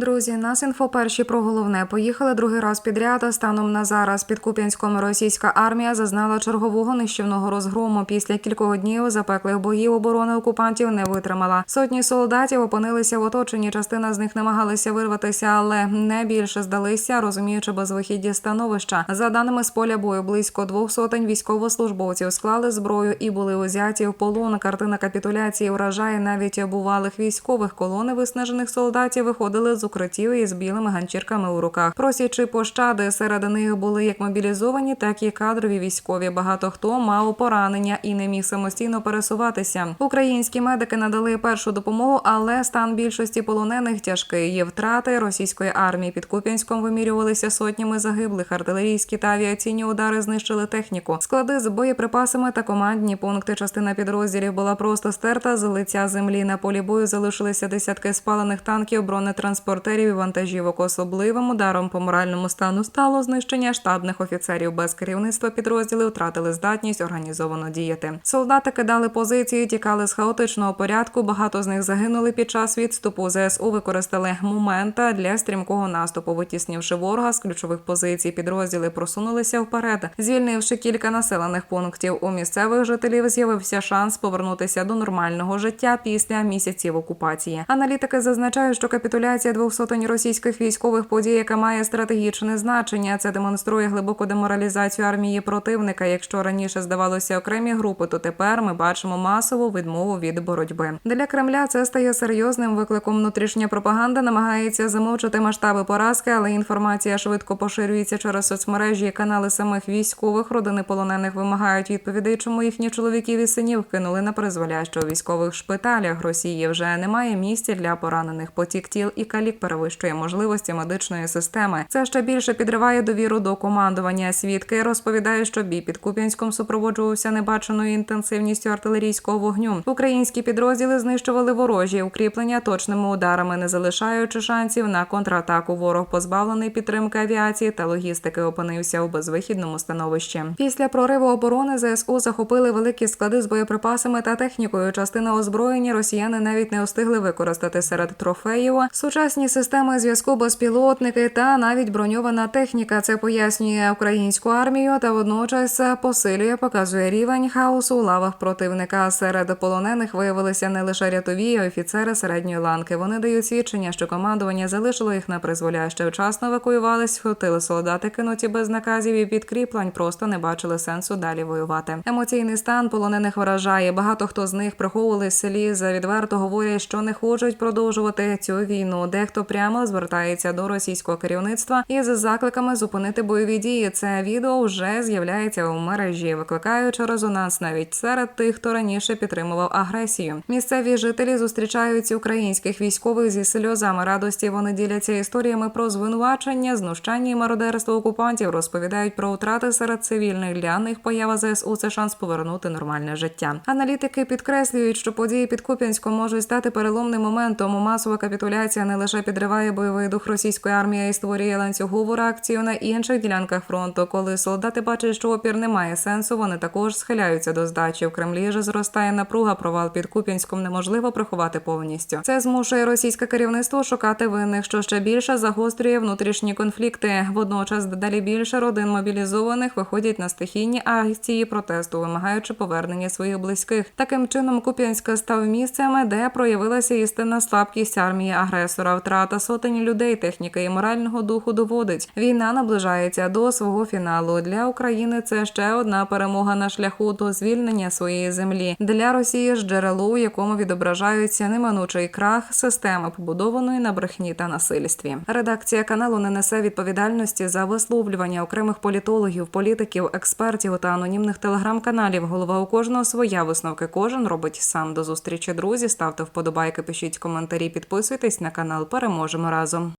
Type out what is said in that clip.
Друзі, нас інфо перші про головне. Поїхали другий раз підряд. а Станом на зараз під Куп'янськом російська армія зазнала чергового нищівного розгрому. Після кількох днів запеклих боїв оборони окупантів не витримала. Сотні солдатів опинилися в оточенні. Частина з них намагалися вирватися, але не більше здалися, розуміючи безвихідні становища. За даними з поля бою, близько двох сотень військовослужбовців склали зброю і були узяті в полон. Картина капітуляції вражає навіть бувалих військових колони виснажених солдатів виходили з укриттів із білими ганчірками у руках. Просячи пощади, серед них були як мобілізовані, так і кадрові військові. Багато хто мав поранення і не міг самостійно пересуватися. Українські медики надали першу допомогу, але стан більшості полонених тяжкий. Є втрати російської армії під Куп'янськом вимірювалися сотнями загиблих. Артилерійські та авіаційні удари знищили техніку. Склади з боєприпасами та командні пункти. Частина підрозділів була просто стерта з лиця землі. На полі бою залишилися десятки спалених танків, бронетранспортерів і вантажівок. Особливим ударом по моральному стану стало знищення штабних офіцерів. Без керівництва підрозділи втратили здатність організовано діяти. Солдати кидали позиції, тікали з хаотичного порядку. Багато з них загинули під час відступу. ЗСУ використали момента для стрімкого наступу, витіснивши ворога з ключових позицій. Підрозділи просунулися вперед, звільнивши кілька населених пунктів. У місцевих жителів з'явився шанс повернутися до нормального життя після місяців окупації. Аналітики зазначають, що капітуляція двох сотень російських військових подій, яка має стратегічне значення, це демонструє глибоку деморалізацію армії противника. Якщо раніше здавалося окремі групи, то тепер ми бачимо масову відмову від боротьби. Для Кремля це стає серйозним викликом. Внутрішня пропаганда намагається замовчати масштаби поразки, але інформація швидко поширюється через соцмережі і канали самих військових. Родини полонених вимагають відповідей, чому їхні чоловіків і синів кинули на призволяще у військових шпиталях. Росії вже немає місця для поранених. Потік тіл і калік перевищує можливості медичної системи. Це ще більше підриває довіру до командування. Свідки розповідають, що бій під Куп'янськом супроводжувався небаченою інтенсивністю артилерійського вогню. Українські підрозділи знищували ворожі укріплення точними ударами, не залишаючи шансів на контратаку. Ворог позбавлений підтримки авіації та логістики опинився у безвихідному становищі. Після прориву оборони ЗСУ захопили великі склади з боєприпасами та технікою. Частина озброєння росіяни навіть не встигли використати серед трофеїв. Сучасні системи зв'язку, безпілотники та навіть броньована техніка. Це пояснює українську армію та водночас посилює, показує рівень хаосу у лавах противника. Серед полонених виявилися не лише рятові а офіцери середньої ланки. Вони дають свідчення, що командування залишило їх на призволяще. Вчасно евакуювались, вхотили солдати, кинуті без наказів і підкріплень, просто не бачили сенсу далі воювати. Емоційний стан полонених вражає. Багато хто з них приховували селі за відверто говорять, що не хочуть продовжувати цю війну. Дехто прямо звертається до російського керівництва із закликами зупинити бойові дії. Це відео вже з'являється у мережі, викликаючи резонанс навіть серед тих, хто раніше підтримував агресію. Місцеві жителі зустрічають українських військових зі сльозами радості. Вони діляться історіями про звинувачення, знущання і мародерство окупантів. Розповідають про втрати серед цивільних для них поява ЗСУ це шанс повернути нормальне життя. Аналітики підкреслюють, що події під Куп'янськом можуть стати переломним моментом. Масова капітуляція не лише підриває бойовий дух російської армії й створює ланцюгову реакцію на інших ділянках фронту. Коли солдати бачать, що опір не має сенсу, вони також схиляються до здачі. В Кремлі же зростає напруга. Провал під Куп'янськом неможливо приховати повністю. Це змушує російське керівництво шукати винних, що ще більше загострює внутрішні конфлікти. Водночас дедалі більше родин мобілізованих виходять на стихійні акції протесту, вимагаючи повернення своїх близьких. Таким чином Куп'янськ став місцем, де проявилася істинна слабкість армії агресора. Втрата сотень людей, техніки і морального духу доводить. Війна наближається до свого фіналу. Для України це ще одна перемога на шляху до звільнення своєї землі. Для Росії ж джерело, у якому відображаються неминучий крах системи, побудованої на брехні та насильстві. Редакція каналу не несе відповідальності за висловлювання окремих політологів, політиків, експертів та анонімних телеграм-каналів. Голова у кожного своя висновки. Кожен робить сам до зустрічі. Друзі, ставте вподобайки, пишіть коментарі, підписуйтесь на канал. Переможемо разом.